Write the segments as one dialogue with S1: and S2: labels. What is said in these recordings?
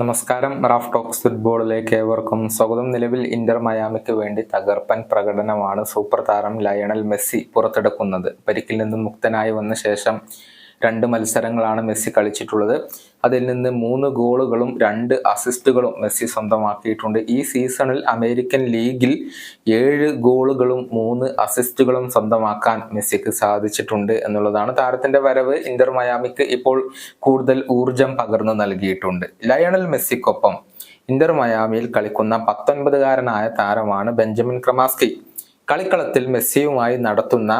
S1: നമസ്കാരം. Raf talks ഫുട്ബോളിലേക്ക് ഏവർക്കും സ്വാഗതം. നിലവിൽ ഇന്റർ മയാമിക്ക് വേണ്ടി തകർപ്പൻ പ്രകടനമാണ് സൂപ്പർ താരം ലയണൽ മെസ്സി പുറത്തെടുക്കുന്നത്. പരിക്കിൽ നിന്നും മുക്തനായി വന്ന ശേഷം രണ്ട് മത്സരങ്ങളാണ് മെസ്സി കളിച്ചിട്ടുള്ളത്. അതിൽ നിന്ന് മൂന്ന് ഗോളുകളും രണ്ട് അസിസ്റ്റുകളും മെസ്സി സ്വന്തമാക്കിയിട്ടുണ്ട്. ഈ സീസണിൽ അമേരിക്കൻ ലീഗിൽ ഏഴ് ഗോളുകളും മൂന്ന് അസിസ്റ്റുകളും സ്വന്തമാക്കാൻ മെസ്സിക്ക് സാധിച്ചിട്ടുണ്ട് എന്നുള്ളതാണ് താരത്തിന്റെ വരവ്. ഇന്റർ മയാമിക്ക് ഇപ്പോൾ കൂടുതൽ ഊർജം പകർന്നു നൽകിയിട്ടുണ്ട്. ലയണൽ മെസ്സിക്കൊപ്പം ഇന്റർ മയാമിയിൽ കളിക്കുന്ന പത്തൊൻപതുകാരനായ താരമാണ് ബെഞ്ചമിൻ ക്രമാസ്കി. കളിക്കളത്തിൽ മെസ്സിയുമായി നടത്തുന്ന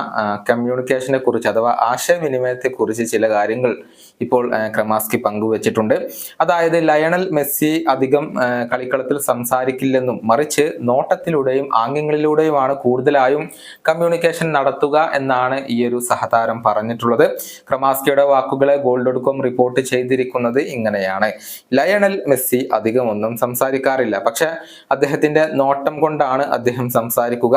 S1: കമ്മ്യൂണിക്കേഷനെ കുറിച്ച് അഥവാ ആശയവിനിമയത്തെ കുറിച്ച് ചില കാര്യങ്ങൾ ഇപ്പോൾ ക്രമാസ്കി പങ്കുവച്ചിട്ടുണ്ട്. അതായത് ലയണൽ മെസ്സി അധികം കളിക്കളത്തിൽ സംസാരിക്കില്ലെന്നും മറിച്ച് നോട്ടത്തിലൂടെയും ആംഗ്യങ്ങളിലൂടെയുമാണ് കൂടുതലായും കമ്മ്യൂണിക്കേഷൻ നടത്തുക എന്നാണ് ഈ ഒരു സഹതാരം പറഞ്ഞിട്ടുള്ളത്. ക്രമാസ്കിയുടെ വാക്കുകളെ ഗോൾഡ് ഡോട്ട് കോം റിപ്പോർട്ട് ചെയ്തിരിക്കുന്നത് ഇങ്ങനെയാണ്. ലയണൽ മെസ്സി അധികമൊന്നും സംസാരിക്കാറില്ല. പക്ഷെ അദ്ദേഹത്തിന്റെ നോട്ടം കൊണ്ടാണ് അദ്ദേഹം സംസാരിക്കുക.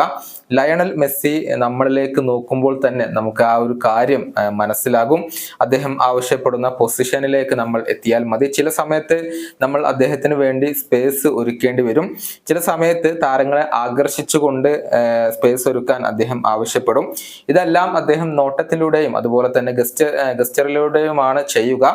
S1: ലയണൽ മെസ്സി നമ്മളിലേക്ക് നോക്കുമ്പോൾ തന്നെ നമുക്ക് ആ ഒരു കാര്യം മനസ്സിലാകും. അദ്ദേഹം ആവശ്യപ്പെടുന്ന പൊസിഷനിലേക്ക് നമ്മൾ എത്തിയാൽ മതി. ചില സമയത്ത് നമ്മൾ അദ്ദേഹത്തിന് വേണ്ടി സ്പേസ് ഒരുക്കേണ്ടി വരും. ചില സമയത്ത് താരങ്ങളെ ആകർഷിച്ചുകൊണ്ട് സ്പേസ് ഒരുക്കാൻ അദ്ദേഹം ആവശ്യപ്പെടും. ഇതെല്ലാം അദ്ദേഹം നോട്ടത്തിലൂടെയും അതുപോലെ തന്നെ ഗസ്റ്റ് ഗസ്റ്ററിലൂടെയുമാണ് ചെയ്യുക.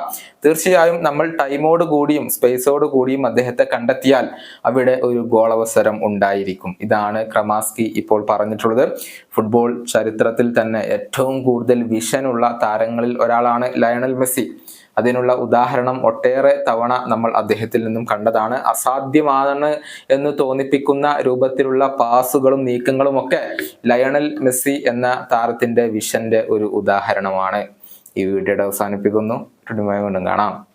S1: തീർച്ചയായും നമ്മൾ ടൈമോട് കൂടിയും സ്പേസോട് കൂടിയും അദ്ദേഹത്തെ കണ്ടെത്തിയാൽ അവിടെ ഒരു ഗോളവസരം ഉണ്ടായിരിക്കും. ഇതാണ് ക്രമാസ്കി ഇപ്പോൾ പറഞ്ഞിട്ടുള്ളത്. ഫുട്ബോൾ ചരിത്രത്തിൽ തന്നെ ഏറ്റവും കൂടുതൽ വിഷനുള്ള താരങ്ങളിൽ ഒരാളാണ് ലയണൽ മെസ്സി. അതിനുള്ള ഉദാഹരണം ഒട്ടേറെ തവണ നമ്മൾ അദ്ദേഹത്തിൽ നിന്നും കണ്ടതാണ്. അസാധ്യമാണ് എന്ന് തോന്നിപ്പിക്കുന്ന രൂപത്തിലുള്ള പാസുകളും നീക്കങ്ങളും ഒക്കെ ലയണൽ മെസ്സി എന്ന താരത്തിന്റെ വിഷന്റെ ഒരു ഉദാഹരണമാണ്. ഈ വീഡിയോയുടെ അവസാനിപ്പിക്കുന്നു. കാണാം.